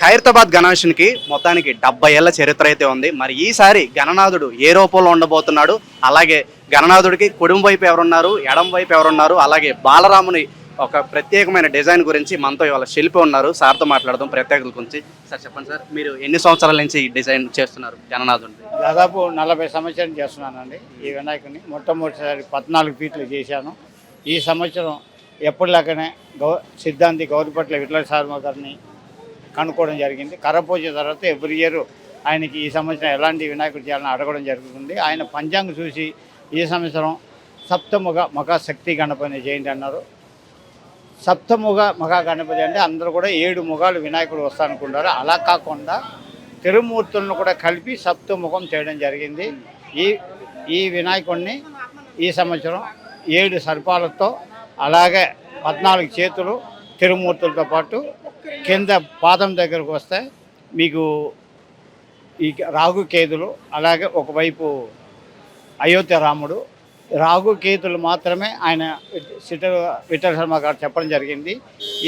ఖైరతాబాద్ గణేషునికి మొత్తానికి డెబ్బై ఏళ్ళ చరిత్ర అయితే ఉంది. మరి ఈసారి గణనాథుడు ఏ రూపంలో ఉండబోతున్నాడు? అలాగే గణనాథుడికి కుడిం వైపు ఎవరున్నారు? ఎడం వైపు ఎవరున్నారు? అలాగే బాలరాముని ఒక ప్రత్యేకమైన డిజైన్ గురించి మనతో ఇవాళ శిల్పి ఉన్నారు. సార్తో మాట్లాడదాం ప్రత్యేకతల గురించి. సార్ చెప్పండి సార్ మీరు ఎన్ని సంవత్సరాల నుంచి ఈ డిజైన్ చేస్తున్నారు గణనాథుడిని? దాదాపు నలభై సంవత్సరం చేస్తున్నానండి ఈ వినాయకుని మొట్టమొదటిసారి పద్నాలుగు ఫీట్లు చేశాను. ఈ సంవత్సరం ఎప్పటిలాగానే గౌ సిద్ధాంతి గౌరిపట్ల విట్ల శర్మ గారిని కనుక్కోవడం జరిగింది. కరపూజ తర్వాత ఎవ్రీ ఇయర్ ఆయనకి ఈ సంవత్సరం ఎలాంటి వినాయకుడు చేయాలని అడగడం జరుగుతుంది. ఆయన పంచాంగ చూసి ఈ సంవత్సరం సప్తముగ మహాశక్తి గణపతిని చేయండి అన్నారు. సప్తముగ మగా గణపతి అంటే అందరూ కూడా ఏడు ముఖాలు వినాయకుడు వస్తానుకుంటారు అలా కాకుండా తిరుమూర్తులను కూడా కలిపి సప్తముఖం చేయడం జరిగింది. ఈ ఈ వినాయకుడిని ఈ సంవత్సరం ఏడు సర్పాలతో అలాగే పద్నాలుగు చేతులు తిరుమూర్తులతో పాటు కింద పాదం దగ్గరకు వస్తే మీకు ఈ రాగు కేతులు అలాగే ఒకవైపు అయోధ్య రాముడు. రాగు కేతులు మాత్రమే ఆయన సిట విఠల శర్మ గారు చెప్పడం జరిగింది.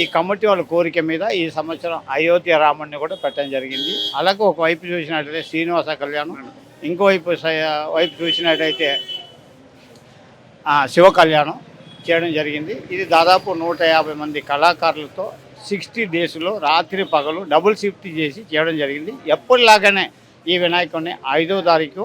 ఈ కమిటీ వాళ్ళ కోరిక మీద ఈ సంవత్సరం అయోధ్య రాముడిని కూడా పెట్టడం జరిగింది. అలాగే ఒకవైపు చూసినట్లయితే శ్రీనివాస కళ్యాణం ఇంకోవైపు వైపు చూసినట్టయితే శివ కళ్యాణం చేయడం జరిగింది. ఇది దాదాపు నూట యాభై మంది కళాకారులతో సిక్స్టీ డేస్లో రాత్రి పగలు డబుల్ షిఫ్ట్ చేసి చేయడం జరిగింది. ఎప్పటిలాగానే ఈ వినాయకుడిని ఐదో తారీఖు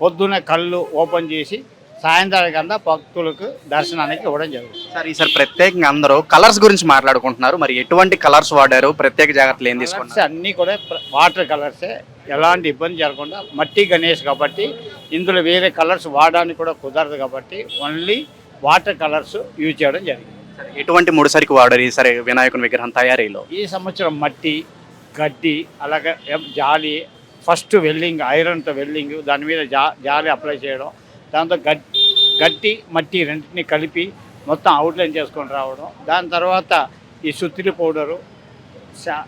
పొద్దున్న కళ్ళు ఓపెన్ చేసి సాయంత్రానికంతా భక్తులకు దర్శనానికి ఇవ్వడం జరుగుతుంది. సార్ ఈసారి ప్రత్యేకంగా అందరూ కలర్స్ గురించి మాట్లాడుకుంటున్నారు. మరి ఎటువంటి కలర్స్ వాడారు? ప్రత్యేక జాగ్రత్తలు ఏం తీసుకున్నారు? అన్నీ కూడా వాటర్ కలర్సే. ఎలాంటి ఇబ్బంది జరగకుండా మట్టి గణేష్ కాబట్టి ఇందులో వేరే కలర్స్ వాడడానికి కూడా కుదరదు కాబట్టి ఓన్లీ వాటర్ కలర్స్ యూజ్ చేయడం జరిగింది. ఎటువంటి ముడిసరికి వాడారు? ఈసారి వినాయకుని విగ్రహం తయారీలో? ఈ సంవత్సరం మట్టి గడ్డి అలాగే జాలి ఫస్ట్ వెల్డింగ్ ఐరన్తో వెల్డింగ్ దాని మీద జా జాలి అప్లై చేయడం దాంతో గట్ గట్టి మట్టి రెండింటిని కలిపి మొత్తం అవుట్లైన్ చేసుకొని రావడం దాని తర్వాత ఈ సుత్తిరి పౌడరు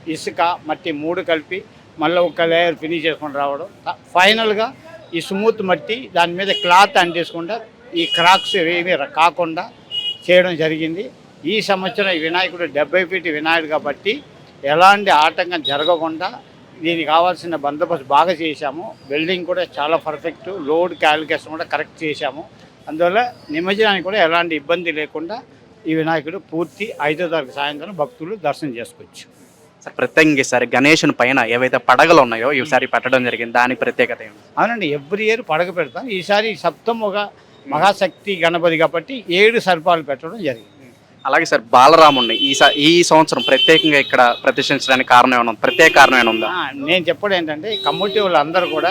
ఇసుక మట్టి మూడు కలిపి మళ్ళీ ఒక లేయర్ ఫినిష్ చేసుకొని రావడం. త- ఫైనల్గా ఈ స్మూత్ మట్టి దాని మీద క్లాత్ అంటేసుకుండా ఈ క్రాక్స్ ఏమీ కాకుండా చేయడం జరిగింది. ఈ సంవత్సరం ఈ వినాయకుడు డెబ్బై ఫీట్ వినాయకుడు కాబట్టి ఎలాంటి ఆటంకం జరగకుండా దీనికి కావాల్సిన బందోబస్తు బాగా చేశాము. వెల్డింగ్ కూడా చాలా పర్ఫెక్ట్ లోడ్ క్యాలిక్యులేషన్ కూడా కరెక్ట్ చేశాము. అందువల్ల నిమజ్జనానికి కూడా ఎలాంటి ఇబ్బంది లేకుండా ఈ వినాయకుడు పూర్తి ఐదో తారీఖు సాయంత్రం భక్తులు దర్శనం చేసుకోవచ్చు. సార్ ప్రత్యేకంగా ఈసారి గణేషుని పైన ఏవైతే పడగలు ఉన్నాయో ఈసారి పెట్టడం జరిగింది దాని ప్రత్యేకత ఏమి? అవునండి ఎవ్రీ ఇయర్ పడక పెడతాం. ఈసారి సప్తముగ మహాశక్తి గణపతి కాబట్టి ఏడు సర్పాలు పెట్టడం జరిగింది. అలాగే సార్ బాలరాముడిని ఈ స- ఈ సంవత్సరం ప్రత్యేకంగా ఇక్కడ ప్రదర్శించడానికి కారణం ఏమైనా ఉందా? ప్రత్యేక కారణం ఏమైనా ఉందా? ఆ, నేను చెప్పడం ఏంటంటే ఈ కమ్యూనిటీ వాళ్ళందరూ కూడా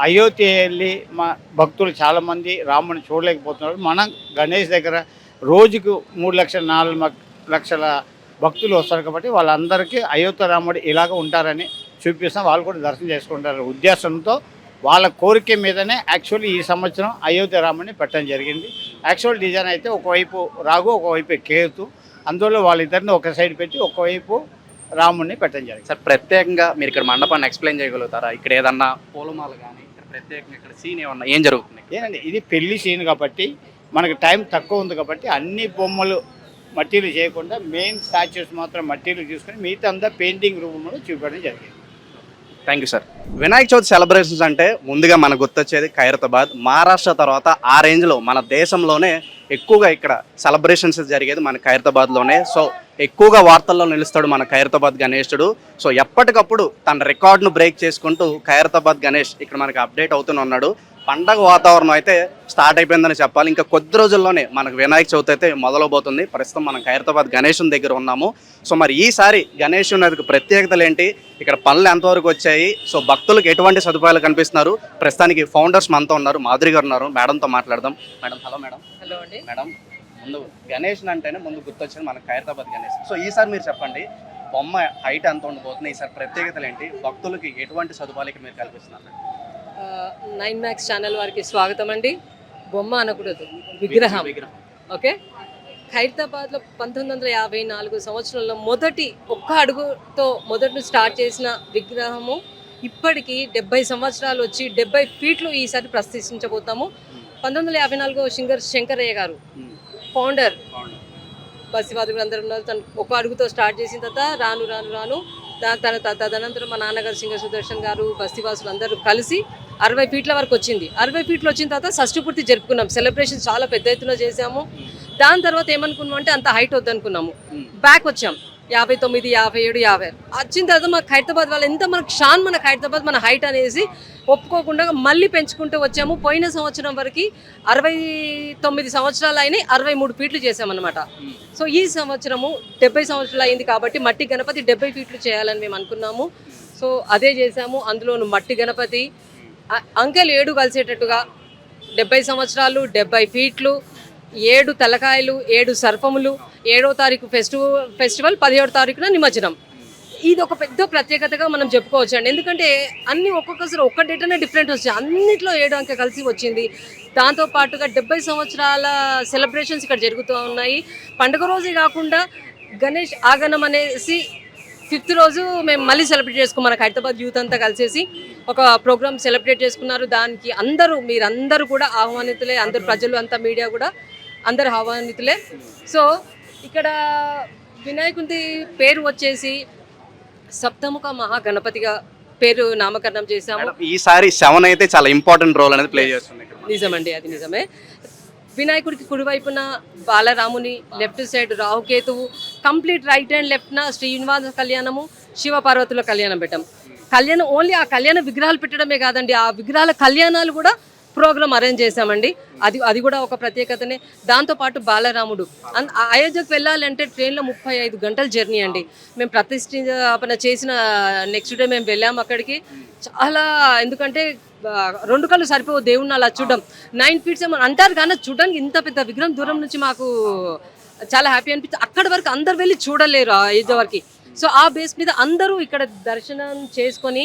అయోధ్య వెళ్ళి మా భక్తులు చాలామంది రాముని చూడలేకపోతున్నారు. మనం గణేష్ దగ్గర రోజుకు మూడు లక్షల నాలుగు లక్షల భక్తులు వస్తారు కాబట్టి వాళ్ళందరికీ అయోధ్య రాముడు ఇలాగ ఉంటారని చూపిస్తాం. వాళ్ళు కూడా దర్శనం చేసుకుంటారు. ఉద్దేశంతో వాళ్ళ కోరిక మీదనే యాక్చువల్లీ ఈ సంవత్సరం అయోధ్య రాముని పెట్టడం జరిగింది. యాక్చువల్ డిజైన్ అయితే ఒకవైపు రాగు ఒకవైపు కేతు. అందువల్ల వాళ్ళిద్దరిని ఒక సైడ్ పెట్టి ఒకవైపు రాముడిని పెట్టడం జరిగింది. సార్ ప్రత్యేకంగా మీరు ఇక్కడ మండపాన్ని ఎక్స్ప్లెయిన్ చేయగలుగుతారా? ఇక్కడ ఏదన్నా పూలమాల కానీ ఇక్కడ ప్రత్యేకంగా ఇక్కడ సీన్ ఏమన్నా ఏం జరుగుతుంది ఏనండి ఇది పెళ్ళి సీన్ కాబట్టి మనకి టైం తక్కువ ఉంది కాబట్టి అన్ని బొమ్మలు మట్టిలు చేయకుండా మెయిన్ స్టాచ్యూస్ మాత్రం మట్టిలు తీసుకొని మిగతా అంతా పెయింటింగ్ రూపంలో చూపించడం జరిగింది. Thank you sir. Vinayaka Chavithi celebrations అంటే ముందుగా మనకు గుర్తొచ్చేది ఖైరతాబాద్ మహారాష్ట్ర తర్వాత ఆ రేంజ్లో మన దేశంలోనే ఎక్కువగా ఇక్కడ సెలబ్రేషన్స్ జరిగేది మన ఖైరతాబాద్లోనే. సో ఎక్కువగా వార్తల్లో నిలుస్తాడు మన ఖైరతాబాద్ గణేశుడు సో ఎప్పటికప్పుడు తన రికార్డును బ్రేక్ చేసుకుంటూ ఖైరతాబాద్ గణేష్ ఇక్కడ మనకి అప్డేట్ అవుతూనే ఉన్నాడు. పండగ వాతావరణం అయితే స్టార్ట్ అయిపోయిందని చెప్పాలి. ఇంకా కొద్ది రోజుల్లోనే మనకు వినాయక చవితి అయితే మొదలవబోతుంది. ప్రస్తుతం మనం ఖైరతాబాద్ గణేశుని దగ్గర ఉన్నాము. సో మరి ఈసారి గణేశునికి ప్రత్యేకతలు ఏంటి? ఇక్కడ పనులు ఎంతవరకు వచ్చాయి? సో భక్తులకు ఎటువంటి సదుపాయాలు కనిపిస్తున్నారు? ప్రస్తుతానికి ఫౌండర్స్ మనతో ఉన్నారు. మాధురి గారు ఉన్నారు. మేడంతో మాట్లాడదాం. Madam hello madam. హలో అండి. మేడం ముందు గణేష్ అంటేనే ముందు గుర్తొచ్చింది మన ఖైరతాబాద్ గణేష్. సో ఈసారి మీరు చెప్పండి బొమ్మ హైట్ ఎంత ఉండబోతుంది? ఈసారి ప్రత్యేకతలు ఏంటి? భక్తులకి ఎటువంటి సదుపాయాలు ఇక్కడ మీరు కల్పిస్తున్నారు? నైన్ మ్యాక్స్ ఛానల్ వారికి స్వాగతం అండి. బొమ్మ అనకూడదు విగ్రహం. విగ్రహం ఓకే? హైదరాబాద్లో పంతొమ్మిది వందల యాభై నాలుగు సంవత్సరంలో మొదటి ఒక్క అడుగుతో మొదటి స్టార్ట్ చేసిన విగ్రహము ఇప్పటికీ డెబ్బై సంవత్సరాలు వచ్చి డెబ్బై ఫీట్లు ఈసారి ప్రతిష్ఠించబోతాము పంతొమ్మిది వందల యాభై నాలుగో శంకర్ శంకరయ్య గారు ఫౌండర్ బాగుంది. అందరూ ఉన్నారు. తను ఒక అడుగుతో స్టార్ట్ చేసిన తర్వాత రాను రాను రాను దాని తన- త- తదనంతరం మా నాన్నగారు సింగ సుదర్శన్ గారు బస్తివాసులు అందరూ కలిసి అరవై ఫీట్ల వరకు వచ్చింది. అరవై ఫీట్లు వచ్చిన తర్వాత షష్టి పూర్తి జరుపుకున్నాం. సెలబ్రేషన్ చాలా పెద్ద ఎత్తున చేసాము దాని తర్వాత ఏమనుకున్నాం అంటే అంత హైట్ వద్దనుకున్నాము. బ్యాక్ వచ్చాం. యాభై తొమ్మిది యాభై ఏడు యాభై వచ్చిన తర్వాత మాకు హైదరాబాద్ వాళ్ళు ఎంత మనకు షాన్ మనకు హైదరాబాద్ మన హైట్ అనేసి ఒప్పుకోకుండా మళ్ళీ పెంచుకుంటూ వచ్చాము. పోయిన సంవత్సరం వరకు అరవై తొమ్మిది సంవత్సరాలు అయినాయి. అరవై మూడు ఫీట్లు చేసామన్నమాట సో ఈ సంవత్సరము డెబ్బై సంవత్సరాలు అయింది కాబట్టి మట్టి గణపతి డెబ్బై ఫీట్లు చేయాలని మేము అనుకున్నాము. సో అదే చేసాము అందులోను మట్టి గణపతి అంకెలు ఏడు కలిసేటట్టుగా డెబ్బై సంవత్సరాలు డెబ్బై ఫీట్లు ఏడు తలకాయలు ఏడు సర్పములు ఏడో తారీఖు ఫెస్టివల్ ఫెస్టివల్ పదిహేడు తారీఖున నిమజ్జనం. ఇది ఒక పెద్ద ప్రత్యేకతగా మనం చెప్పుకోవచ్చు అండి. ఎందుకంటే అన్ని ఒక్కొక్కసారి ఒక్క డేటనే డిఫరెంట్ వచ్చాయి అన్నిట్లో ఏడు అంకె కలిసి వచ్చింది. దాంతో పాటుగా డెబ్బై సంవత్సరాల సెలబ్రేషన్స్ ఇక్కడ జరుగుతూ ఉన్నాయి. పండుగ రోజే కాకుండా గణేష్ ఆగనం అనేసి ఫిఫ్త్ రోజు మేము మళ్ళీ సెలబ్రేట్ చేసుకున్నాం మనకు హైదరాబాద్ యూత్ అంతా కలిసేసి ఒక ప్రోగ్రామ్ సెలబ్రేట్ చేసుకున్నారు. దానికి అందరూ మీరందరూ కూడా ఆహ్వానితులే అందరు ప్రజలు అంతా మీడియా కూడా అందరు ఆహ్వానితులే. సో ఇక్కడ వినాయకుడి పేరు వచ్చేసి సప్తముఖ మహాగణపతిగా పేరు నామకరణం చేశాము. ఈసారి సెవెన్ అయితే చాలా ఇంపార్టెంట్ రోల్ అనేది ప్లే చేస్తుంది నిజమండి అది నిజమే. వినాయకుడికి కుడివైపున బాలరాముని లెఫ్ట్ సైడ్ రాహుకేతువు కంప్లీట్ రైట్ అండ్ లెఫ్ట్న శ్రీనివాస కళ్యాణము శివ పార్వతుల కళ్యాణం పెట్టాం. కళ్యాణం ఓన్లీ ఆ కళ్యాణ విగ్రహాలు పెట్టడమే కాదండి ఆ విగ్రహాల కళ్యాణాలు కూడా ప్రోగ్రామ్ అరేంజ్ చేశామండి. అది అది కూడా ఒక ప్రత్యేకతనే. దాంతోపాటు బాలరాముడు. ఆ అయోధ్యకు వెళ్ళాలంటే ట్రైన్లో ముప్పై ఐదు గంటల జర్నీ అండి. మేము ప్రతిష్ఠాపన చేసిన నెక్స్ట్ డే మేము వెళ్ళాము అక్కడికి. చాలా ఎందుకంటే రెండు కళ్ళు సరిపోవు దేవుణ్ణి అలా చూడడం. నైన్ ఫీట్స్ ఏమో అంటారు కానీ చూడడానికి ఇంత పెద్ద విగ్రహం దూరం నుంచి మాకు చాలా హ్యాపీ అనిపించింది అక్కడి వరకు అందరు వెళ్ళి చూడలేరు ఆ ఏజ్ వరకు. సో ఆ బేస్ మీద అందరూ ఇక్కడ దర్శనం చేసుకొని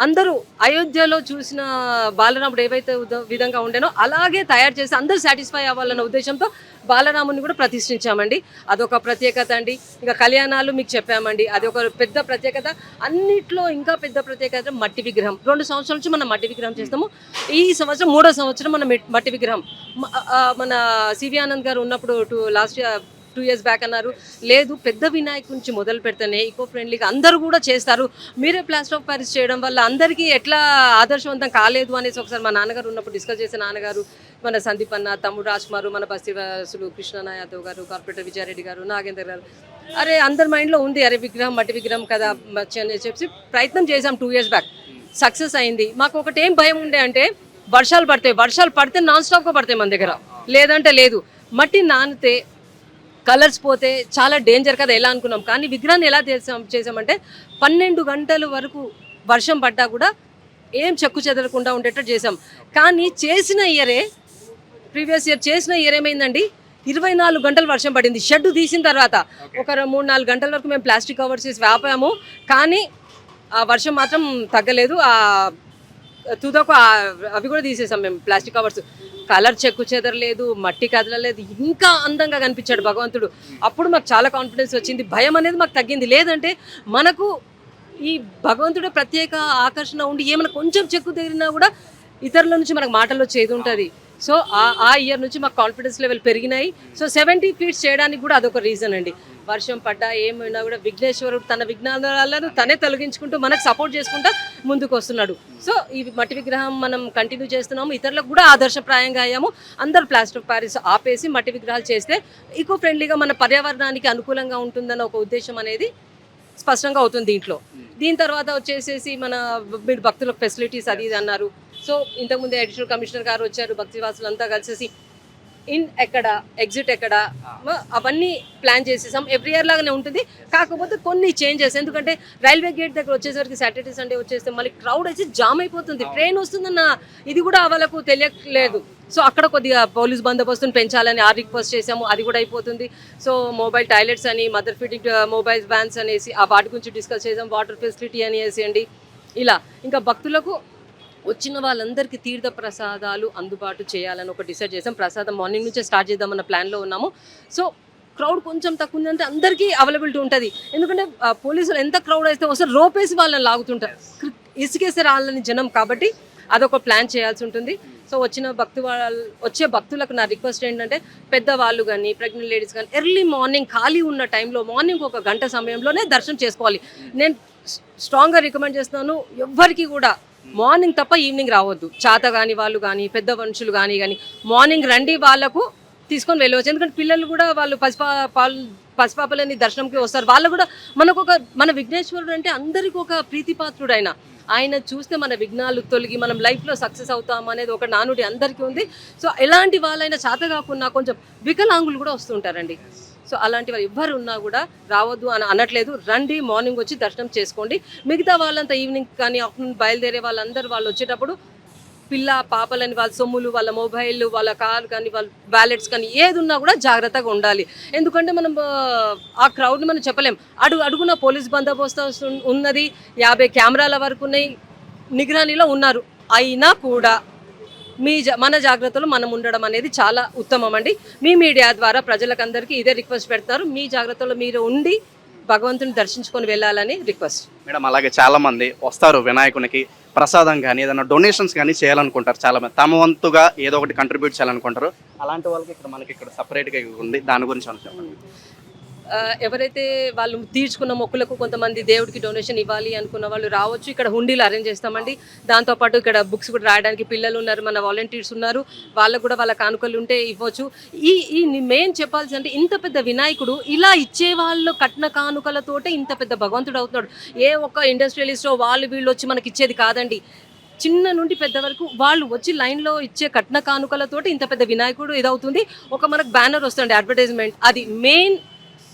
అందరూ అయోధ్యలో చూసిన బాలరాముడు ఏవైతే విధంగా ఉండేనో అలాగే తయారు చేసి అందరూ సాటిస్ఫై అవ్వాలన్న ఉద్దేశంతో బాలరాముని కూడా ప్రతిష్ఠించామండి. అదొక ప్రత్యేకత అండి. ఇంకా కళ్యాణాలు మీకు చెప్పామండి. అది ఒక పెద్ద ప్రత్యేకత. అన్నిట్లో ఇంకా పెద్ద ప్రత్యేకత మట్టి విగ్రహం. రెండు సంవత్సరాల నుంచి మనం మట్టి విగ్రహం చేస్తాము. ఈ సంవత్సరం మూడో సంవత్సరం మన మెట్- మట్టి విగ్రహం. మన సివి ఆనంద్ గారు ఉన్నప్పుడు two last year two years back అన్నారు. లేదు పెద్ద వినాయకు నుంచి మొదలు పెడితేనే ఈకో ఫ్రెండ్లీగా అందరూ కూడా చేస్తారు. మీరే ప్లాస్టర్ ఆఫ్ ప్యారిస్ చేయడం వల్ల అందరికీ ఎట్లా ఆదర్శవంతం కాలేదు అనేసి ఒకసారి మా నాన్నగారు ఉన్నప్పుడు డిస్కస్ చేసిన నాన్నగారు మన సందీప్ అన్న తమ్ముడు రాజ్కుమార్ మన బస్తీవాసులు కృష్ణ యాదవ్ గారు కార్పొరేటర్ విజయారెడ్డి గారు నాగేందర్ గారు. అరే అందరి మైండ్లో ఉంది. అరే విగ్రహం మట్టి విగ్రహం కదా మచ్చి అని చెప్పి ప్రయత్నం చేసాం టూ ఇయర్స్ బ్యాక్ సక్సెస్ అయింది. మాకు ఒకటి ఏం భయం ఉండే అంటే వర్షాలు పడతాయి వర్షాలు పడితే నాన్ స్టాప్గా పడతాయి మన దగ్గర. లేదంటే లేదు. మట్టి నానితే కలర్స్ పోతే చాలా డేంజర్ కదా ఎలా అనుకున్నాం. కానీ విగ్రహాన్ని ఎలా చేసాం చేసామంటే పన్నెండు గంటల వరకు వర్షం పడ్డా కూడా ఏం చెక్కు చెదరకుండా ఉండేటట్టు చేసాం. కానీ చేసిన ఇయరే ప్రీవియస్ ఇయర్ చేసిన ఇయర్ ఏమైందండి? ఇరవై నాలుగు గంటలు వర్షం పడింది. షెడ్ తీసిన తర్వాత ఒక మూడు నాలుగు గంటల వరకు మేము ప్లాస్టిక్ కవర్స్ వేసి వేపాము. కానీ ఆ వర్షం మాత్రం తగ్గలేదు. ఆ తుదకు అవి కూడా తీసేసాం మేము ప్లాస్టిక్ కవర్స్. కలర్ చెక్కు చెదరలేదు మట్టి కదలలేదు ఇంకా అందంగా కనిపించాడు భగవంతుడు. అప్పుడు మాకు చాలా కాన్ఫిడెన్స్ వచ్చింది. భయం అనేది మాకు తగ్గింది. లేదంటే మనకు ఈ భగవంతుడు ప్రత్యేక ఆకర్షణ ఉండి ఏమైనా కొంచెం చెక్కు తగిలినా కూడా ఇతరుల నుంచి మనకు మాటలు వచ్చేది ఉంటుంది. సో ఆ ఆ ఇయర్ నుంచి మాకు కాన్ఫిడెన్స్ లెవెల్ పెరిగినాయి. సో సెవెంటీ ఫీట్స్ చేయడానికి కూడా అదొక రీజన్ అండి. వర్షం పడ్డా ఏమైనా కూడా విఘ్నేశ్వరుడు తన విఘ్నాలను తనే తొలగించుకుంటూ మనకు సపోర్ట్ చేసుకుంటూ ముందుకు వస్తున్నాడు. సో ఈ మట్టి విగ్రహం మనం కంటిన్యూ చేస్తున్నాము. ఇతరులకు కూడా ఆదర్శప్రాయంగా అయ్యాము. అందరు ప్లాస్టర్ ఆఫ్ ప్యారిస్ ఆపేసి మట్టి విగ్రహాలు చేస్తే ఈకో ఫ్రెండ్లీగా మన పర్యావరణానికి అనుకూలంగా ఉంటుందన్న ఒక ఉద్దేశం అనేది స్పష్టంగా అవుతుంది దీంట్లో. దీని తర్వాత వచ్చేసేసి మన మీరు భక్తులకు ఫెసిలిటీస్ అది ఇది అన్నారు. సో ఇంతకుముందు అడిషనల్ కమిషనర్ గారు వచ్చారు భక్తివాసులు అంతా కలిసేసి ఇన్ ఎక్కడ ఎగ్జిట్ ఎక్కడ అవన్నీ ప్లాన్ చేసేసాం. ఎవ్రీ ఇయర్ లాగానే ఉంటుంది. కాకపోతే కొన్ని చేంజెస్ ఎందుకంటే రైల్వే గేట్ దగ్గర వచ్చేసరికి సాటర్డే సండే వచ్చేస్తే మళ్ళీ క్రౌడ్ వచ్చి జామ్ అయిపోతుంది. ట్రైన్ వస్తుందన్న ఇది కూడా వాళ్ళకు తెలియట్లేదు. సో అక్కడ కొద్దిగా పోలీస్ బందోబస్తుని పెంచాలని ఆ రిక్వెస్ట్ చేసాము. అది కూడా అయిపోతుంది. సో మొబైల్ టాయిలెట్స్ అని మదర్ ఫీడింగ్ మొబైల్ వ్యాన్స్ అనేసి ఆ వాటి గురించి డిస్కస్ చేసాం. వాటర్ ఫెసిలిటీ అనేసి అండి ఇలా. ఇంకా భక్తులకు వచ్చిన వాళ్ళందరికీ తీర్థ ప్రసాదాలు అందుబాటు చేయాలని ఒక డిసైడ్ చేసాం ప్రసాదం మార్నింగ్ నుంచే స్టార్ట్ చేద్దామన్న ప్లాన్లో ఉన్నాము. సో క్రౌడ్ కొంచెం తక్కువ ఉందంటే అందరికీ అవైలబిలిటీ ఉంటుంది. ఎందుకంటే పోలీసులు ఎంత క్రౌడ్ అయితే ఒకసారి రోపేసి వాళ్ళని లాగుతుంటారు. ఇసుకేసి రాళ్ళని జనం కాబట్టి అదొక ప్లాన్ చేయాల్సి ఉంటుంది. సో వచ్చిన భక్తు వాళ్ళు వచ్చే భక్తులకు నా రిక్వెస్ట్ ఏంటంటే పెద్దవాళ్ళు కానీ ప్రెగ్నెంట్ లేడీస్ కానీ ఎర్లీ మార్నింగ్ ఖాళీ ఉన్న టైంలో మార్నింగ్ ఒక గంట సమయంలోనే దర్శనం చేసుకోవాలి. నేను స్ట్రాంగ్గా రికమెండ్ చేస్తున్నాను. ఎవ్వరికి కూడా మార్నింగ్ తప్ప ఈవినింగ్ రావద్దు. చాత కాని వాళ్ళు కానీ పెద్ద మనుషులు కానీ కానీ మార్నింగ్ రండి వాళ్ళకు తీసుకొని వెళ్ళవచ్చు. ఎందుకంటే పిల్లలు కూడా వాళ్ళు పసిపా పాలు పసిపాపలని దర్శనంకి వస్తారు. వాళ్ళు కూడా మనకు ఒక మన విఘ్నేశ్వరుడు అంటే అందరికీ ఒక ప్రీతిపాత్రుడు ఆయన ఆయన చూస్తే మన విఘ్నాలు తొలగి మనం లైఫ్లో సక్సెస్ అవుతాం అనేది ఒక నానుడి అందరికీ ఉంది. సో ఎలాంటి వాళ్ళైనా చేత కాకుండా కొంచెం వికలాంగులు కూడా వస్తుంటారండి. సో అలాంటి వాళ్ళు ఎవ్వరు ఉన్నా కూడా రావద్దు అని అనట్లేదు. రండి మార్నింగ్ వచ్చి దర్శనం చేసుకోండి. మిగతా వాళ్ళంతా ఈవినింగ్ కానీ ఆఫ్టర్నూన్ బయలుదేరే వాళ్ళందరూ వాళ్ళు వచ్చేటప్పుడు పిల్ల పాపలని వాళ్ళ సొమ్ములు వాళ్ళ మొబైల్ వాళ్ళ కార్ కానీ వాళ్ళ వ్యాలెట్స్ కానీ ఏది ఉన్నా కూడా జాగ్రత్తగా ఉండాలి. ఎందుకంటే మనం ఆ, క్రౌడ్ని మనం చెప్పలేం. అడుగు అడుగున పోలీస్ బందోబస్తు వస్తు- ఉన్నది. యాభై కెమెరాల వరకు ఉన్నాయి. నిగరానీలో ఉన్నారు. అయినా కూడా మీ జా- మన జాగ్రత్తలు మనం ఉండడం అనేది చాలా ఉత్తమం అండి. మీ మీడియా ద్వారా ప్రజలకందరికీ ఇదే రిక్వెస్ట్ పెడతారు. మీ జాగ్రత్తలో మీరు ఉండి భగవంతుని దర్శించుకొని వెళ్ళాలని రిక్వెస్ట్. మేడం అలాగే చాలా మంది వస్తారు వినాయకునికి. ప్రసాదం కానీ ఏదైనా డొనేషన్స్ కానీ చేయాలనుకుంటారు చాలా మంది తమ వంతుగా ఏదో ఒకటి కంట్రిబ్యూట్ చేయాలనుకుంటారు. అలాంటి వాళ్ళకి ఇక్కడ మనకి ఇక్కడ సపరేట్గా ఉంది. దాని గురించి అనుకుంటాం ఎవరైతే వాళ్ళు తీర్చుకున్న మొక్కులకు కొంతమంది దేవుడికి డొనేషన్ ఇవ్వాలి అనుకున్న వాళ్ళు రావచ్చు. ఇక్కడ హుండీలు అరేంజ్ చేస్తామండి. దాంతోపాటు ఇక్కడ బుక్స్ కూడా రాయడానికి పిల్లలు ఉన్నారు మన వాలంటీర్స్ ఉన్నారు. వాళ్ళకు కూడా వాళ్ళ కానుకలు ఉంటే ఇవ్వచ్చు. ఈ ఈ మెయిన్ చెప్పాల్సి అంటే ఇంత పెద్ద వినాయకుడు ఇలా ఇచ్చే వాళ్ళు కట్న కానుకలతోటే ఇంత పెద్ద భగవంతుడు అవుతున్నాడు. ఏ ఒక్క ఇండస్ట్రియలిస్టో వాళ్ళు వీళ్ళు వచ్చి మనకి ఇచ్చేది కాదండి. చిన్న నుండి పెద్ద వరకు వాళ్ళు వచ్చి లైన్లో ఇచ్చే కట్న కానుకలతోటి ఇంత పెద్ద వినాయకుడు ఇదవుతుంది. ఒక మనకు బ్యానర్ వస్తుంది అడ్వర్టైజ్మెంట్ అది మెయిన్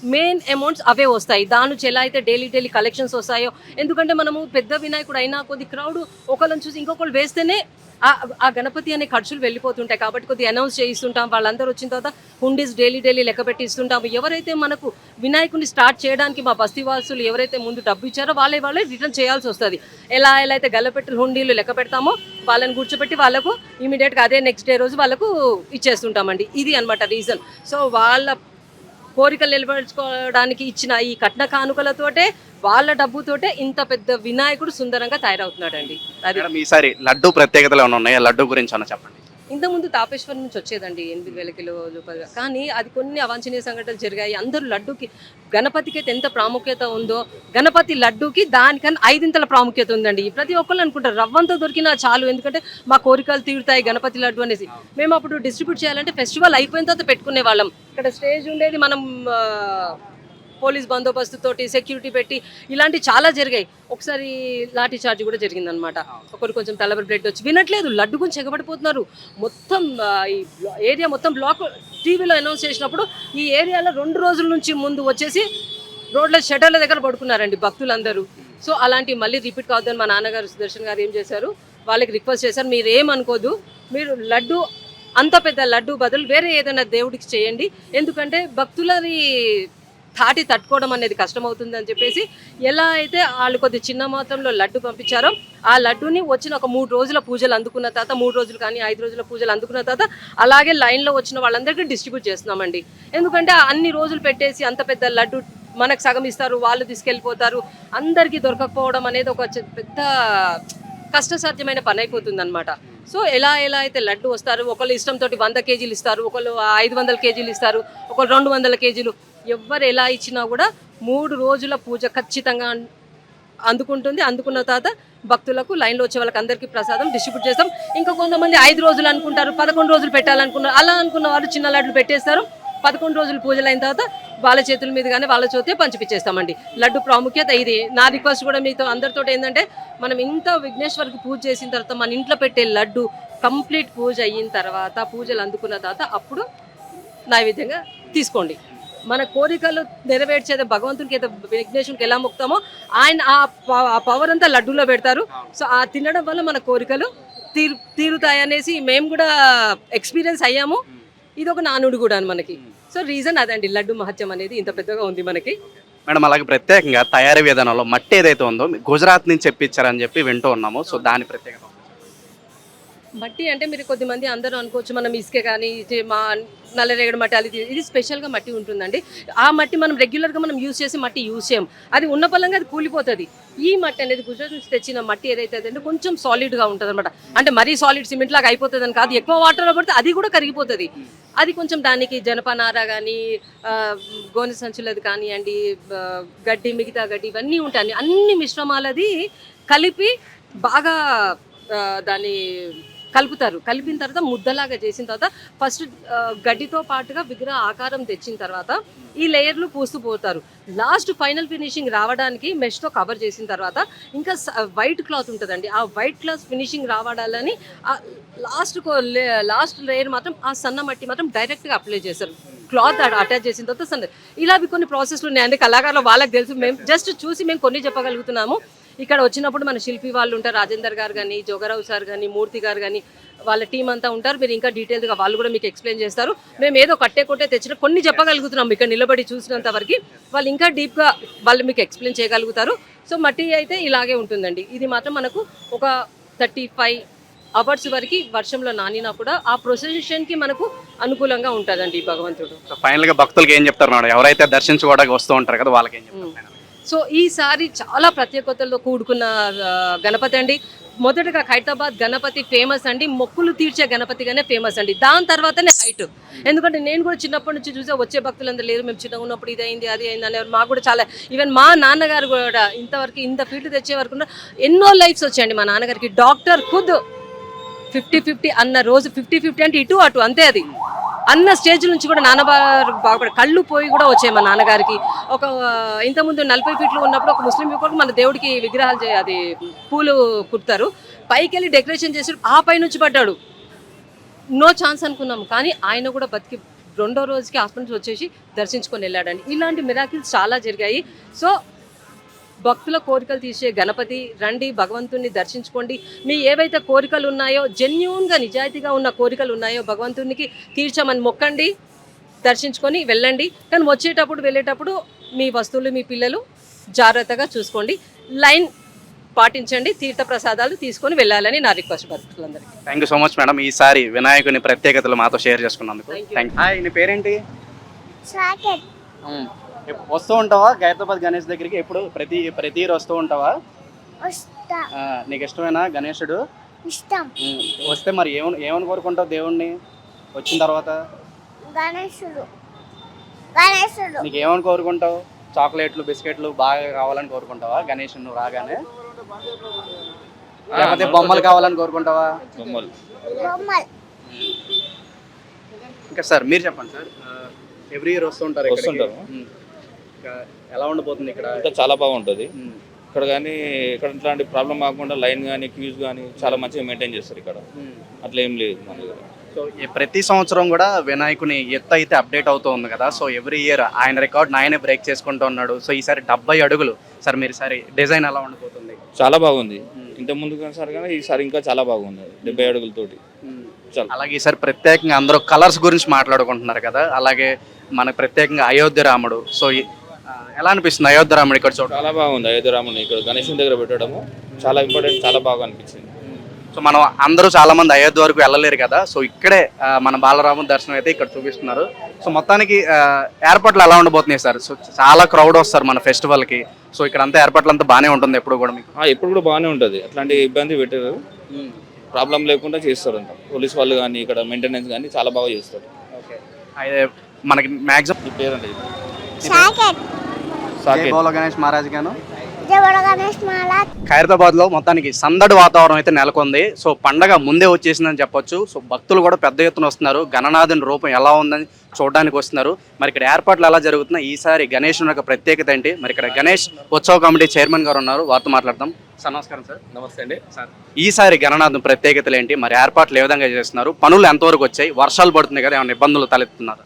మెయిన్ అమౌంట్స్ అవే వస్తాయి. దాని నుంచి ఎలా అయితే డైలీ డైలీ కలెక్షన్స్ వస్తాయో? ఎందుకంటే మనము పెద్ద వినాయకుడు అయినా కొద్ది క్రౌడ్ ఒకళ్ళని చూసి ఇంకొకళ్ళు వేస్తేనే ఆ- గణపతి అనే ఖర్చులు వెళ్ళిపోతుంటాయి. కాబట్టి కొద్దిగా అనౌన్స్ చేయిస్తుంటాం. వాళ్ళందరూ వచ్చిన తర్వాత హుండీస్ డైలీ డైలీ లెక్క పెట్టిస్తుంటాము. ఎవరైతే మనకు వినాయకుడిని స్టార్ట్ చేయడానికి మా బస్తీవాసులు ఎవరైతే ముందు డబ్బు ఇచ్చారో వాళ్ళే వాళ్ళే రిటర్న్ చేయాల్సి వస్తుంది. ఎలా ఎలా అయితే గల్లపెట్టలు హుండీలు లెక్క పెడతామో వాళ్ళని కూర్చోబెట్టి వాళ్ళకు ఇమీడియట్గా అదే నెక్స్ట్ డే రోజు వాళ్ళకు ఇచ్చేస్తుంటామండి. ఇది అన్నమాట రీజన్ సో వాళ్ళ కోరికలు నిలబడుచుకోవడానికి ఇచ్చిన ఈ కట్న కానుకలతోటే వాళ్ళ డబ్బుతోటే ఇంత పెద్ద వినాయకుడు సుందరంగా తయారవుతున్నాడండి. అది ఈసారి లడ్డు ప్రత్యేకతలు ఏమైనా ఉన్నాయా? లడ్డు గురించి ఏమైనా చెప్పండి. ఇంతకుముందు తాపేశ్వరం నుంచి వచ్చేదండి ఎనిమిది వేల కిలోలు కానీ అది కొన్ని అవాంఛనీయ సంఘటనలు జరిగాయి. అందరూ లడ్డుకి గణపతికి అయితే ఎంత ప్రాముఖ్యత ఉందో గణపతి లడ్డుకి దానికన్నా ఐదింతల ప్రాముఖ్యత ఉందండి. ప్రతి ఒక్కళ్ళు అనుకుంటారు రవ్వంతా దొరికినా చాలు ఎందుకంటే మా కోరికలు తీరుతాయి గణపతి లడ్డు అనేసి. మేము అప్పుడు డిస్ట్రిబ్యూట్ చేయాలంటే ఫెస్టివల్ అయిపోయిన తర్వాత పెట్టుకునే వాళ్ళం. ఇక్కడ స్టేజ్ ఉండేది మనం పోలీస్ బందోబస్తు తోటి సెక్యూరిటీ పెట్టి ఇలాంటి చాలా జరిగాయి. ఒకసారి లాఠీ చార్జ్ కూడా జరిగిందనమాట ఒకరు కొంచెం తలబడి బ్లడ్ వచ్చి వినట్లేదు లడ్డు గురించి ఎగబడిపోతున్నారు మొత్తం ఈ ఏరియా మొత్తం బ్లాక్ టీవీలో అనౌన్స్ చేసినప్పుడు ఈ ఏరియాలో రెండు రోజుల నుంచి ముందు వచ్చేసి రోడ్ల షటర్ల దగ్గర పడుకున్నారండి భక్తులందరూ. సో అలాంటి మళ్ళీ రిపీట్ కావద్దని మా నాన్నగారు సుదర్శన్ గారు ఏం చేశారు? వాళ్ళకి రిక్వెస్ట్ చేశారు మీరు ఏమనుకోదు మీరు లడ్డు అంత పెద్ద లడ్డు బదులు వేరే ఏదైనా దేవుడికి చేయండి. ఎందుకంటే భక్తులని తాటి తట్టుకోవడం అనేది కష్టమవుతుంది అని చెప్పేసి ఎలా అయితే వాళ్ళు కొద్ది చిన్న మాత్రంలో లడ్డు పంపించారో ఆ లడ్డుని వచ్చిన ఒక మూడు రోజుల పూజలు అందుకున్న తర్వాత మూడు రోజులు కానీ ఐదు రోజుల పూజలు అందుకున్న తర్వాత అలాగే లైన్లో వచ్చిన వాళ్ళందరికీ డిస్ట్రిబ్యూట్ చేస్తున్నామండి. ఎందుకంటే అన్ని రోజులు పెట్టేసి అంత పెద్ద లడ్డు మనకు సగం ఇస్తారు వాళ్ళు తీసుకెళ్ళిపోతారు. అందరికీ దొరకకపోవడం అనేది ఒక పెద్ద కష్టసాధ్యమైన పని అయిపోతుంది అనమాట సో ఎలా ఎలా అయితే లడ్డు వస్తారు ఒకళ్ళు ఇష్టంతో వంద కేజీలు ఇస్తారు ఒకళ్ళు ఐదు వందల కేజీలు ఇస్తారు ఒకళ్ళు రెండు వందల కేజీలు ఎవ్వరు ఎలా ఇచ్చినా కూడా మూడు రోజుల పూజ ఖచ్చితంగా అందుకుంటుంది. అందుకున్న తర్వాత భక్తులకు లైన్లో వచ్చే వాళ్ళకి అందరికీ ప్రసాదం డిస్ట్రిబ్యూట్ చేస్తాం. ఇంకా కొంతమంది ఐదు రోజులు అనుకుంటారు పదకొండు రోజులు పెట్టాలనుకున్నారు. అలా అనుకున్న వాళ్ళు చిన్న లడ్డులు పెట్టేస్తారు. పదకొండు రోజులు పూజలు అయిన తర్వాత వాళ్ళ చేతుల మీదుగానే వాళ్ళ చోతే పంచిపించేస్తామండి లడ్డు ప్రాముఖ్యత ఇది. నా రిక్వెస్ట్ కూడా మీతో అందరితో ఏంటంటే మనం ఇంత విఘ్నేశ్వరికి పూజ చేసిన తర్వాత మన ఇంట్లో పెట్టే లడ్డు కంప్లీట్ పూజ అయిన తర్వాత పూజలు అందుకున్న తర్వాత అప్పుడు నైవేద్యంగా తీసుకోండి. మన కోరికలు నెరవేర్చేది భగవంతునికి అయితే విఘ్నేశ్వరికి ఎలా మొక్తామో ఆయన ఆ ఆ పవర్ అంతా లడ్డూలో పెడతారు. సో ఆ తినడం వల్ల మన కోరికలు తీరు తీరుతాయి అనేసి మేము కూడా ఎక్స్పీరియన్స్ అయ్యాము. ఇది ఒక నానుడు కూడా మనకి. సో రీజన్ అదండి లడ్డు మహత్యం అనేది ఇంత పెద్దగా ఉంది మనకి. మేడం అలాగే ప్రత్యేకంగా తయారీ విధానంలో మట్టి ఏదైతే ఉందో గుజరాత్ నుంచి చెప్పించారని చెప్పి వింటూ ఉన్నాము. సో దాని ప్రత్యేకత మట్టి అంటే మీరు కొద్దిమంది అందరూ అనుకోవచ్చు మనం ఇసుక కానీ మా నల్లరేగడి మట్టి అది ఇది- స్పెషల్గా మట్టి ఉంటుందండి. ఆ మట్టి మనం రెగ్యులర్గా మనం యూజ్ చేసి మట్టి యూజ్ చేయం. అది ఉన్న పలంగా అది కూలిపోతుంది. ఈ మట్టి అనేది గుజరాత్ నుంచి తెచ్చిన మట్టి ఏదైతే అంటే కొంచెం సాలిడ్గా ఉంటుంది అనమాట అంటే మరీ సాలిడ్ సిమెంట్ లాగా అయిపోతుంది అని కాదు ఎక్కువ వాటర్లో పడితే అది కూడా కరిగిపోతుంది. అది కొంచెం దానికి జనపనార కానీ గోనె సంచులది కానివ్వండి గడ్డి మిగతా గడ్డి ఇవన్నీ ఉంటాయి. అన్ని మిశ్రమాలది కలిపి బాగా దాని దాన్ని కలుపుతారు. కలిపిన తర్వాత ముద్దలాగా చేసిన తర్వాత ఫస్ట్ గడ్డితో పాటుగా విగ్రహ ఆకారం తెచ్చిన తర్వాత ఈ లేయర్లు పూస్తూ పోతారు. లాస్ట్ ఫైనల్ ఫినిషింగ్ రావడానికి మెష్తో కవర్ చేసిన తర్వాత ఇంకా వైట్ క్లాత్ ఉంటుందండి. ఆ వైట్ క్లాత్ ఫినిషింగ్ రావడాలని లాస్ట్ లాస్ట్ లేయర్ మాత్రం ఆ సన్న మట్టి మాత్రం డైరెక్ట్గా అప్లై చేస్తారు క్లాత్ అటాచ్ చేసిన తర్వాత సన్న ఇలా అవి కొన్ని ప్రాసెస్లు ఉన్నాయండి. కళాకారులు వాళ్ళకి తెలుసు. మేము జస్ట్ చూసి మేము కొన్ని చెప్పగలుగుతున్నాము. ఇక్కడ వచ్చినప్పుడు మన శిల్పి వాళ్ళు ఉంటారు రాజేందర్ గారు కానీ జోగరావు సార్ కానీ మూర్తి గారు కానీ వాళ్ళ టీం అంతా ఉంటారు. మీరు ఇంకా డీటెయిల్గా వాళ్ళు కూడా మీకు ఎక్స్ప్లెయిన్ చేస్తారు. మేము ఏదో కట్టే కొట్టే తెచ్చిన కొన్ని చెప్పగలుగుతున్నాం. ఇక్కడ నిలబడి చూసినంత వరకు వాళ్ళు ఇంకా డీప్గా వాళ్ళు మీకు ఎక్స్ప్లెయిన్ చేయగలుగుతారు. సో మట్టి అయితే ఇలాగే ఉంటుందండి. ఇది మాత్రం మనకు ఒక థర్టీ ఫైవ్ అవర్స్ వరకు వర్షంలో నానినా కూడా ఆ ప్రొసెషన్కి మనకు అనుకూలంగా ఉంటుందండి భగవంతుడు. ఫైనల్గా భక్తులకి ఏం చెప్తారు మేడం? ఎవరైతే దర్శించుకోవడానికి వస్తూ ఉంటారు కదా వాళ్ళకి ఏం చెప్తారు? సో ఈసారి చాలా ప్రత్యేకతలతో కూడుకున్న గణపతి అండి. మొదటగా ఖైరతాబాద్ గణపతి ఫేమస్ అండి. మొక్కులు తీర్చే గణపతిగానే ఫేమస్ అండి. దాని తర్వాతనే హైట్. ఎందుకంటే నేను కూడా చిన్నప్పటి నుంచి చూసే వచ్చే భక్తులందరూ లేరు. మేము చిన్నగా ఉన్నప్పుడు ఇది అది అయింది అనేవారు. మాకు కూడా చాలా ఈవెన్ మా నాన్నగారు కూడా ఇంతవరకు ఇంత ఫీల్డ్ తెచ్చే వరకు ఎన్నో లైఫ్స్ వచ్చాయండి మా నాన్నగారికి. డాక్టర్ ఖుద్ ఫిఫ్టీ ఫిఫ్టీ అన్న రోజు ఫిఫ్టీ ఫిఫ్టీ అంటే ఇటు అటు అంతే అది. అన్న స్టేజ్ నుంచి కూడా నాన్నగారు బాగుపడి కళ్ళు పోయి కూడా వచ్చాయి మా నాన్నగారికి. ఒక ఇంతకుముందు నలభై ఫీట్లు ఉన్నప్పుడు ఒక ముస్లిం యువకుడు మన దేవుడికి విగ్రహాలు చే- అది పూలు కుడతారు. పైకి వెళ్ళి డెకరేషన్ చేసి ఆ పై నుంచి పడ్డాడు. నో ఛాన్స్ అనుకున్నాము. కానీ ఆయన కూడా బతికి రెండో రోజుకి హాస్పిటల్ వచ్చేసి దర్శించుకొని వెళ్ళాడండి. ఇలాంటి మిరాకిల్స్ చాలా జరిగాయి. సో భక్తుల కోరికలు తీసే గణపతి రండి భగవంతుని దర్శించుకోండి. మీ ఏవైతే కోరికలు ఉన్నాయో జెన్యున్గా నిజాయితీగా ఉన్న కోరికలు ఉన్నాయో భగవంతునికి తీర్చమని మొక్కండి దర్శించుకొని వెళ్ళండి. కానీ వచ్చేటప్పుడు వెళ్ళేటప్పుడు మీ వస్తువులు మీ పిల్లలు జాగ్రత్తగా చూసుకోండి. లైన్ పాటించండి తీర్థ ప్రసాదాలు తీసుకొని వెళ్ళాలని నా రిక్వెస్ట్ భక్తులందరికీ. Thank you so much madam ఈసారి వినాయకుని ప్రత్యేకతలు మాతో షేర్ చేసుకున్నందుకు. థ్యాంక్ హాయ్ నీ పేరేంటి? వస్తూ ఉంటావా? గైరతాబాద్ గణేష్ దగ్గరికి ఎప్పుడు? ప్రతి ప్రతి ఇయర్ వస్తూ ఉంటావా? వస్తా. ఆ, నీకు ఇష్టమేనా గణేశుడు ఇష్టం. ఉమ్. వస్తే మరి ఏమని ఏమని కోరుకుంటావు దేవుణ్ణి? వచ్చిన తర్వాత? గణేశుడు గణేశుడు నీకు ఏమని కోరుకుంటావు? చాక్లెట్లు బిస్కెట్లు బాగా కావాలని కోరుకుంటావా గణేష్ నువ్వు రాగానే? లేకపోతే బొమ్మలు కావాలని కోరుకుంటావా? బొమ్మలు. బొమ్మలు. ఇంకా సార్ మీరు చెప్పండి సార్. ఎవ్రీ ఇయర్ వస్తూ ఉంటారు ఇక్కడికి. వస్తుంటారు. ఉమ్. ఎలా ఉండబోతుంది ఇక్కడ? అంతా చాలా బాగుంటుంది. ఇక్కడ కానీ ఇక్కడ ఇట్లాంటి ప్రాబ్లం కాకుండా లైన్ కానీ క్యూస్ కానీ చాలా మంచిగా మెయింటైన్ చేస్తారు ఇక్కడ. అట్లా ఏం లేదు మన దగ్గర సో ప్రతి సంవత్సరం కూడా వినాయకుని ఎత్తు అయితే అప్డేట్ అవుతూ ఉంది కదా. సో ఎవ్రీ ఇయర్ ఆయన రికార్డ్ ఆయనే బ్రేక్ చేసుకుంటూ ఉన్నాడు. సో ఈసారి డెబ్బై అడుగులు. సార్ మీరు ఈసారి డిజైన్ ఎలా ఉండబోతుంది? చాలా బాగుంది. ఇంత ముందు సార్ కానీ ఈసారి ఇంకా చాలా బాగుంది. డెబ్బై అడుగులతోటి. అలాగే ఈసారి ప్రత్యేకంగా అందరూ కలర్స్ గురించి మాట్లాడుకుంటున్నారు కదా. అలాగే మనకు ప్రత్యేకంగా అయోధ్య రాముడు. సో ఎలా అనిపిస్తుంది అయోధ్య రాముడు ఇక్కడ చూడ చాలా బాగుంది అయోధ్య రాముని ఇక్కడ గణేశుని దగ్గర పెట్టడము. చాలా ఇంపార్టెంట్ చాలా బాగా అనిపించింది. సో మనం అందరూ చాలా మంది అయోధ్య వరకు వెళ్ళలేరు కదా. సో ఇక్కడే మన బాలరాముని దర్శనం అయితే ఇక్కడ చూపిస్తున్నారు. సో మొత్తానికి ఏర్పాట్లు ఎలా ఉండబోతున్నాయి సార్? సో చాలా క్రౌడ్ వస్తారు మన ఫెస్టివల్కి. సో ఇక్కడ అంతా ఏర్పాట్లు అంతా బాగానే ఉంటుంది ఎప్పుడు కూడా మీకు. ఆ, ఇప్పుడు కూడా బాగానే ఉంటుంది. అట్లాంటి ఇబ్బంది పెట్టారు. ప్రాబ్లం లేకుండా చేస్తారు అంట పోలీస్ వాళ్ళు కానీ ఇక్కడ మెయింటెనెన్స్ కానీ చాలా బాగా చేస్తారు. ఓకే. అయితే మనకి మ్యాక్సిమం ఈ పేరండి? గణేష్ మహారాజ్ గాను. ఖైరతాబాద్లో మొత్తానికి సందడి వాతావరణం అయితే నెలకొంది. సో పండగ ముందే వచ్చేసిందని చెప్పొచ్చు. సో భక్తులు కూడా పెద్ద ఎత్తున వస్తున్నారు. గణనాథుని రూపం ఎలా ఉందని చూడడానికి వస్తున్నారు. మరి ఇక్కడ ఏర్పాట్లు ఎలా జరుగుతున్నాయి? ఈసారి గణేష్ యొక్క ప్రత్యేకత ఏంటి? మరి ఇక్కడ గణేష్ ఉత్సవ కమిటీ చైర్మన్ గారు ఉన్నారు. వారితో మాట్లాడదాం. సార్ నమస్కారం సార్. నమస్తే అండి. సార్ ఈసారి గణనాథం ప్రత్యేకతలు ఏంటి? మరి ఏర్పాట్లు ఏ విధంగా చేస్తున్నారు? పనులు ఎంతవరకు వచ్చాయి? వర్షాలు పడుతున్నాయి కదా ఏమైనా ఇబ్బందులు తలెత్తున్నారు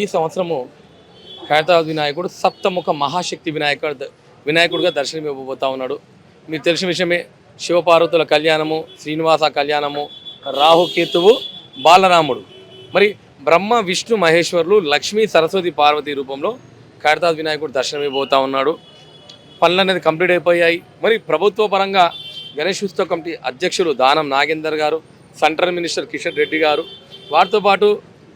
ఈ సంవత్సరము ఖైరతాబాద్ వినాయకుడు సప్తముఖ మహాశక్తి వినాయకుడు వినాయకుడిగా దర్శనం ఇవ్వబోతా ఉన్నాడు. మీకు తెలిసిన విషయమే శివపార్వతుల కళ్యాణము శ్రీనివాస కళ్యాణము రాహుకేతువు బాలరాముడు. మరి బ్రహ్మ విష్ణు మహేశ్వరులు లక్ష్మీ సరస్వతి పార్వతి రూపంలో ఖైరతాబాద్ వినాయకుడు దర్శనం ఇవ్వబోతా ఉన్నాడు. పనులు అనేది కంప్లీట్ అయిపోయాయి. మరి ప్రభుత్వ పరంగా గణేష్ ఉత్సవ కమిటీ అధ్యక్షులు దానం నాగేందర్ గారు సెంట్రల్ మినిస్టర్ కిషన్ రెడ్డి గారు. వారితో పాటు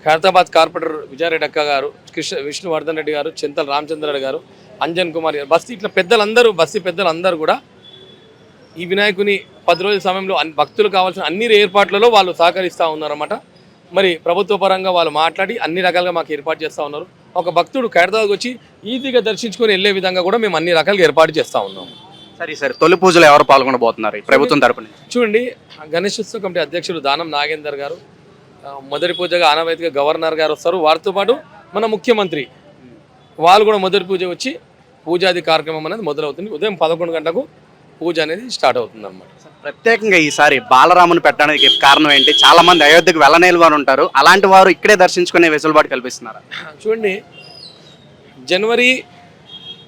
ఖైరతాబాద్ కార్పొరేటర్ విజయారెడ్డి అక్క గారు కృష్ణ విష్ణువర్ధన్ రెడ్డి గారు చింతల రామచంద్రరెడ్డి గారు అంజన్ కుమార్ గారు బస్తీ ఇట్లా పెద్దలందరూ బస్తీ పెద్దలందరూ కూడా ఈ వినాయకుని పది రోజుల సమయంలో భక్తులు కావాల్సిన అన్ని ఏర్పాట్లలో వాళ్ళు సహకరిస్తూ ఉన్నారన్నమాట. మరి ప్రభుత్వ పరంగా వాళ్ళు మాట్లాడి అన్ని రకాలుగా మాకు ఏర్పాటు చేస్తూ ఉన్నారు. ఒక భక్తుడు ఖైరతాబాద్కి వచ్చి ఈజీగా దర్శించుకొని వెళ్ళే విధంగా కూడా మేము అన్ని రకాలుగా ఏర్పాటు చేస్తూ ఉన్నాం సరే సరే. తొలి పూజలు ఎవరు పాల్గొనబోతున్నారు ఈ ప్రభుత్వం తరపున? చూడండి గణేష్ ఉత్సవ కమిటీ అధ్యక్షులు దానం నాగేందర్ గారు మొదటి పూజగా ఆనవాయితీగా గవర్నర్ గారు వస్తారు. వారితో పాటు మన ముఖ్యమంత్రి వాళ్ళు కూడా మొదటి పూజ వచ్చి పూజాది కార్యక్రమం అనేది మొదలవుతుంది. ఉదయం పదకొండు గంటలకు పూజ అనేది స్టార్ట్ అవుతుంది అనమాట ప్రత్యేకంగా ఈసారి బాలరాముని పెట్టడానికి కారణం ఏంటి? చాలా మంది అయోధ్యకు వెళ్ళనేలు వారు ఉంటారు. అలాంటి వారు ఇక్కడే దర్శించుకునే వెసులుబాటు కల్పిస్తున్నారు? చూడండి జనవరి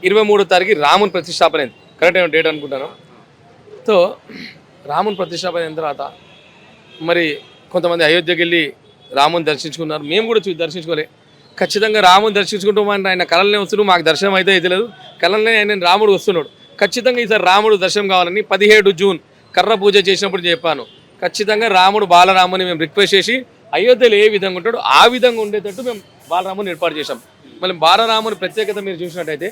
ఇరవై మూడో తారీఖు రాముని ప్రతిష్టాపన అయింది. కరెక్ట్ డేట్ అనుకుంటాను. సో రాముని ప్రతిష్టాపన అయిన తర్వాత మరి కొంతమంది అయోధ్యకి వెళ్ళి రాముని దర్శించుకున్నారు. మేము కూడా చూసి దర్శించుకోలే. ఖచ్చితంగా రాముని దర్శించుకుంటామని ఆయన కళలనే వస్తున్నాడు. మాకు దర్శనం అయితే అయితే కళలనే ఆయన రాముడు వస్తున్నాడు. ఖచ్చితంగా ఈసారి రాముడు దర్శనం కావాలని పదిహేడు జూన్ కర్ర పూజ చేసినప్పుడు చెప్పాను. ఖచ్చితంగా రాముడు బాలరాముని మేము రిక్వెస్ట్ చేసి అయోధ్యలో ఏ విధంగా ఉంటాడో ఆ విధంగా ఉండేటట్టు మేము బాలరాముని ఏర్పాటు చేశాం. మళ్ళీ బాలరాముని ప్రత్యేకత మీరు చూసినట్టయితే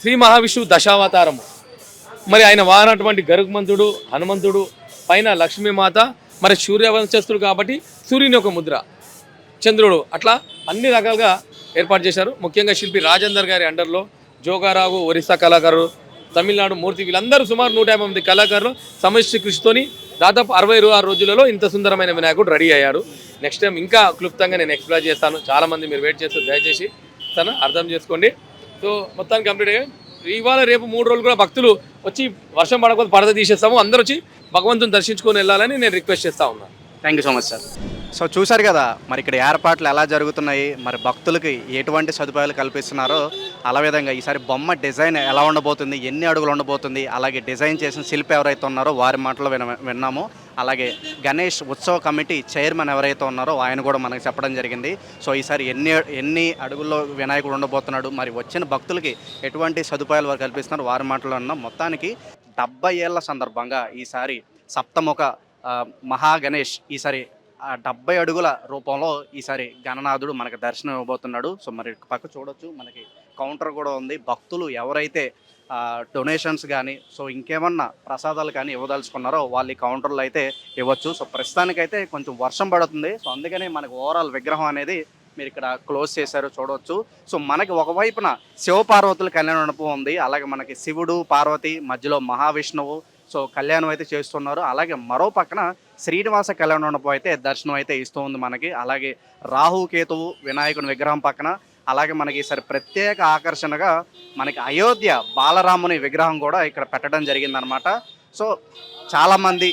శ్రీ మహావిష్ణువు దశావతారము. మరి ఆయన వాహనటువంటి గరుగ్మంతుడు హనుమంతుడు పైన లక్ష్మీమాత మరి సూర్యవంశస్థుడు కాబట్టి సూర్యుని ఒక ముద్ర. చంద్రుడు అట్లా అన్ని రకాలుగా ఏర్పాటు చేశారు. ముఖ్యంగా శిల్పి రాజేందర్ గారి అండర్లో జోగారావు ఒరిస్సా కళాకారులు తమిళనాడు మూర్తి వీళ్ళందరూ సుమారు నూట యాభై మంది కళాకారులు సమష్టి కృషితోని దాదాపు అరవై ఆరు రోజులలో ఇంత సుందరమైన వినాయకుడు రెడీ అయ్యారు నెక్స్ట్ టైం ఇంకా క్లుప్తంగా నేను ఎక్స్ప్లెయిన్ చేస్తాను. చాలామంది మీరు వెయిట్ చేస్తారు దయచేసి తను అర్థం చేసుకోండి. సో మొత్తానికి కంప్లీట్ అయ్యాయి ఇవాళ రేపు మూడు రోజులు కూడా భక్తులు వచ్చి వర్షం పడకపోతే పడద తీసేస్తాము. అందరూ వచ్చి భగవంతుని దర్శించుకొని వెళ్ళాలని నేను రిక్వెస్ట్ చేస్తా ఉన్నాను thank you so much sir so చూశారు కదా మరి ఇక్కడ ఏర్పాట్లు ఎలా జరుగుతున్నాయి మరి భక్తులకి ఎటువంటి సదుపాయాలు కల్పిస్తున్నారో అలా విధంగా ఈసారి బొమ్మ డిజైన్ ఎలా ఉండబోతుంది ఎన్ని అడుగులు ఉండబోతుంది అలాగే డిజైన్ చేసిన శిల్పి ఎవరైతే ఉన్నారో వారి మాటలు విన విన్నాము. అలాగే గణేష్ ఉత్సవ కమిటీ చైర్మన్ ఎవరైతే ఉన్నారో ఆయన కూడా మనకు చెప్పడం జరిగింది. సో ఈసారి ఎన్ని ఎన్ని అడుగుల్లో వినాయకుడు ఉండబోతున్నాడు మరి వచ్చిన భక్తులకి ఎటువంటి సదుపాయాలు వారు కల్పిస్తున్నారు వారి మాటలు విన్నాం. మొత్తానికి డెబ్బై ఏళ్ళ సందర్భంగా ఈసారి సప్తముఖ మహాగణేష్ మహా గణేష్ ఈసారి డెబ్బై అడుగుల రూపంలో ఈసారి గణనాథుడు మనకు దర్శనం ఇవ్వబోతున్నాడు. సో మరి పక్క చూడొచ్చు. మనకి కౌంటర్ కూడా ఉంది. భక్తులు ఎవరైతే డొనేషన్స్ కానీ సో ఇంకేమన్నా ప్రసాదాలు కానీ ఇవ్వదలుచుకున్నారో వాళ్ళు ఈ కౌంటర్లో అయితే ఇవ్వచ్చు. సో ప్రస్తుతానికైతే కొంచెం వర్షం పడుతుంది. సో అందుకనే మనకు ఓవరాల్ విగ్రహం అనేది మీరు ఇక్కడ క్లోజ్ చేశారు చూడవచ్చు. సో మనకి ఒకవైపున శివపార్వతుల కళ్యాణ మండపం ఉంది. అలాగే మనకి శివుడు పార్వతి మధ్యలో మహావిష్ణువు. సో కళ్యాణం అయితే చేస్తున్నారు. అలాగే మరో పక్కన శ్రీనివాస కళ్యాణ మండపం అయితే దర్శనం అయితే ఇస్తూ ఉంది మనకి. అలాగే రాహుకేతువు వినాయకుని విగ్రహం పక్కన. అలాగే మనకి ఈసారి ప్రత్యేక ఆకర్షణగా మనకి అయోధ్య బాలరాముని విగ్రహం కూడా ఇక్కడ పెట్టడం జరిగిందనమాట. సో చాలామంది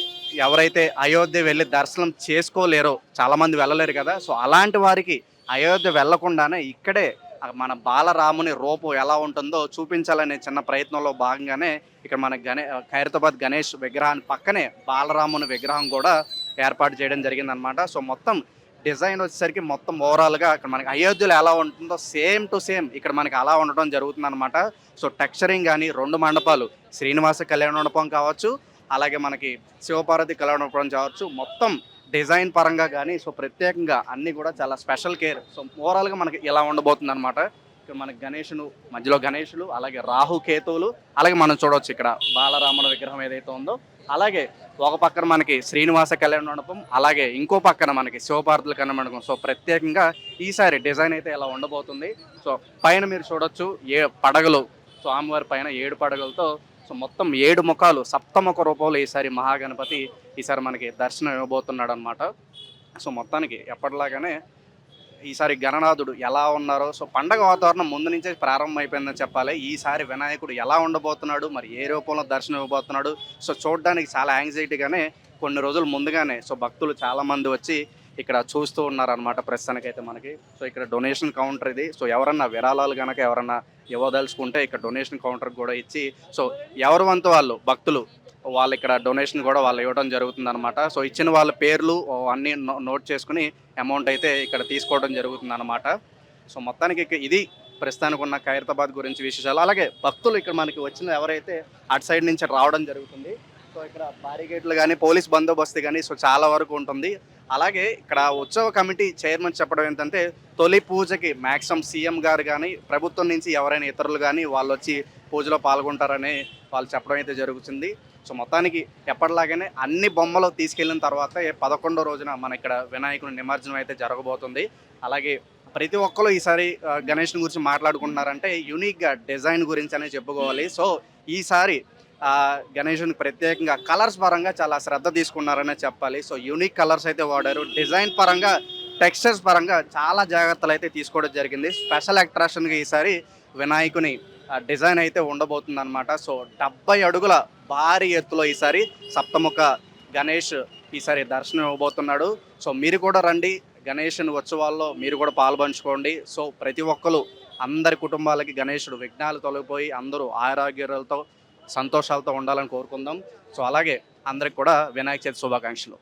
ఎవరైతే అయోధ్య వెళ్ళి దర్శనం చేసుకోలేరో చాలామంది వెళ్ళలేరు కదా. సో అలాంటి వారికి అయోధ్య వెళ్ళకుండానే ఇక్కడే మన బాలరాముని రూపం ఎలా ఉంటుందో చూపించాలనే చిన్న ప్రయత్నంలో భాగంగానే ఇక్కడ మన గణే ఖైరతాబాద్ గణేష్ విగ్రహాన్ని పక్కనే బాలరాముని విగ్రహం కూడా ఏర్పాటు చేయడం జరిగిందనమాట సో మొత్తం డిజైన్ వచ్చేసరికి మొత్తం ఓవరాల్గా ఇక్కడ మనకి అయోధ్యలో ఎలా ఉంటుందో సేమ్ టు సేమ్ ఇక్కడ మనకి అలా ఉండడం జరుగుతుంది అనమాట సో టెక్స్చరింగ్ కానీ రెండు మండపాలు శ్రీనివాస కళ్యాణ మండపం కావచ్చు అలాగే మనకి శివపార్వతి కళ్యాణ మండపం కావచ్చు మొత్తం డిజైన్ పరంగా కానీ సో ప్రత్యేకంగా అన్నీ కూడా చాలా స్పెషల్ కేర్. సో ఓవరాల్గా మనకి ఇలా ఉండబోతుంది అనమాట ఇక్కడ మనకి గణేషులు మధ్యలో గణేషులు అలాగే రాహు కేతువులు అలాగే మనం చూడవచ్చు ఇక్కడ బాలరాముల విగ్రహం ఏదైతే ఉందో. అలాగే ఒక పక్కన మనకి శ్రీనివాస కళ్యాణ మండపం అలాగే ఇంకో పక్కన మనకి శివపార్వతుల కళ్యాణ మండపం. సో ప్రత్యేకంగా ఈసారి డిజైన్ అయితే ఇలా ఉండబోతుంది. సో పైన మీరు చూడొచ్చు ఏ పడగలు. స్వామివారి పైన ఏడు పడగలతో సో మొత్తం ఏడు ముఖాలు సప్తముఖ రూపంలో ఈసారి మహాగణపతి ఈసారి మనకి దర్శనం ఇవ్వబోతున్నాడు అనమాట సో మొత్తానికి ఎప్పటిలాగానే ఈసారి గణనాథుడు ఎలా ఉన్నారో సో పండగ వాతావరణం ముందు నుంచే ప్రారంభమైపోయిందని చెప్పాలి. ఈసారి వినాయకుడు ఎలా ఉండబోతున్నాడు మరి ఏ రూపంలో దర్శనం ఇవ్వబోతున్నాడు? సో చూడడానికి చాలా యాంగ్జైటీగానే కొన్ని రోజులు ముందుగానే సో భక్తులు చాలామంది వచ్చి ఇక్కడ చూస్తూ ఉన్నారనమాట ప్రస్తుతానికైతే మనకి. సో ఇక్కడ డొనేషన్ కౌంటర్ ఇది. సో ఎవరన్నా విరాళాలు కనుక ఎవరన్నా ఇవ్వదలుచుకుంటే ఇక్కడ డొనేషన్ కౌంటర్ కూడా ఇచ్చి సో ఎవరి వంతు వాళ్ళు భక్తులు వాళ్ళు ఇక్కడ డొనేషన్ కూడా వాళ్ళు ఇవ్వడం జరుగుతుంది అనమాట సో ఇచ్చిన వాళ్ళ పేర్లు అన్నీ నో- నోట్ చేసుకుని అమౌంట్ అయితే ఇక్కడ తీసుకోవడం జరుగుతుంది అనమాట సో మొత్తానికి ఇక ఇది ప్రస్తుతానికి ఉన్న ఖైరతాబాద్ గురించి విశేషాలు. అలాగే భక్తులు ఇక్కడ మనకి వచ్చిన ఎవరైతే అటు సైడ్ నుంచి రావడం జరుగుతుంది సో ఇక్కడ బారిగేట్లు కానీ పోలీస్ బందోబస్తు కానీ సో చాలా వరకు ఉంటుంది. అలాగే ఇక్కడ ఉత్సవ కమిటీ చైర్మన్ చెప్పడం ఏంటంటే తొలి పూజకి మ్యాక్సిమం సీఎం గారు కానీ ప్రభుత్వం నుంచి ఎవరైనా ఇతరులు కానీ వాళ్ళు వచ్చి పూజలో పాల్గొంటారని వాళ్ళు చెప్పడం అయితే జరుగుతుంది. సో మొత్తానికి ఎప్పటిలాగానే అన్ని బొమ్మలు తీసుకెళ్ళిన తర్వాత పదకొండో రోజున మన ఇక్కడ వినాయకుని నిమజ్జనం అయితే జరగబోతుంది. అలాగే ప్రతి ఒక్కరు ఈసారి గణేష్ గణేష్ని గురించి మాట్లాడుకుంటున్నారంటే యూనిక్గా డిజైన్ గురించి అనే చెప్పుకోవాలి. సో ఈసారి గణేషుని ప్రత్యేకంగా కలర్స్ పరంగా చాలా శ్రద్ధ తీసుకున్నారనే చెప్పాలి. సో యూనిక్ కలర్స్ అయితే వాడారు. డిజైన్ పరంగా టెక్స్చర్స్ పరంగా చాలా జాగ్రత్తలు అయితే తీసుకోవడం జరిగింది. స్పెషల్ అట్రాక్షన్గా ఈసారి వినాయకుని డిజైన్ అయితే ఉండబోతుంది అనమాట సో డెబ్బై అడుగుల భారీ ఎత్తులో ఈసారి సప్తముఖ గణేష్ ఈసారి దర్శనం ఇవ్వబోతున్నాడు. సో మీరు కూడా రండి. గణేషుని ఉత్సవాల్లో మీరు కూడా పాల్పంచుకోండి. సో ప్రతి ఒక్కరు అందరి కుటుంబాలకి గణేషుడు విఘ్నాలు తొలగిపోయి అందరూ ఆరోగ్యాలతో సంతోషాలతో ఉండాలని కోరుకుందాం. సో అలాగే అందరికి కూడా వినాయక చవితి శుభాకాంక్షలు.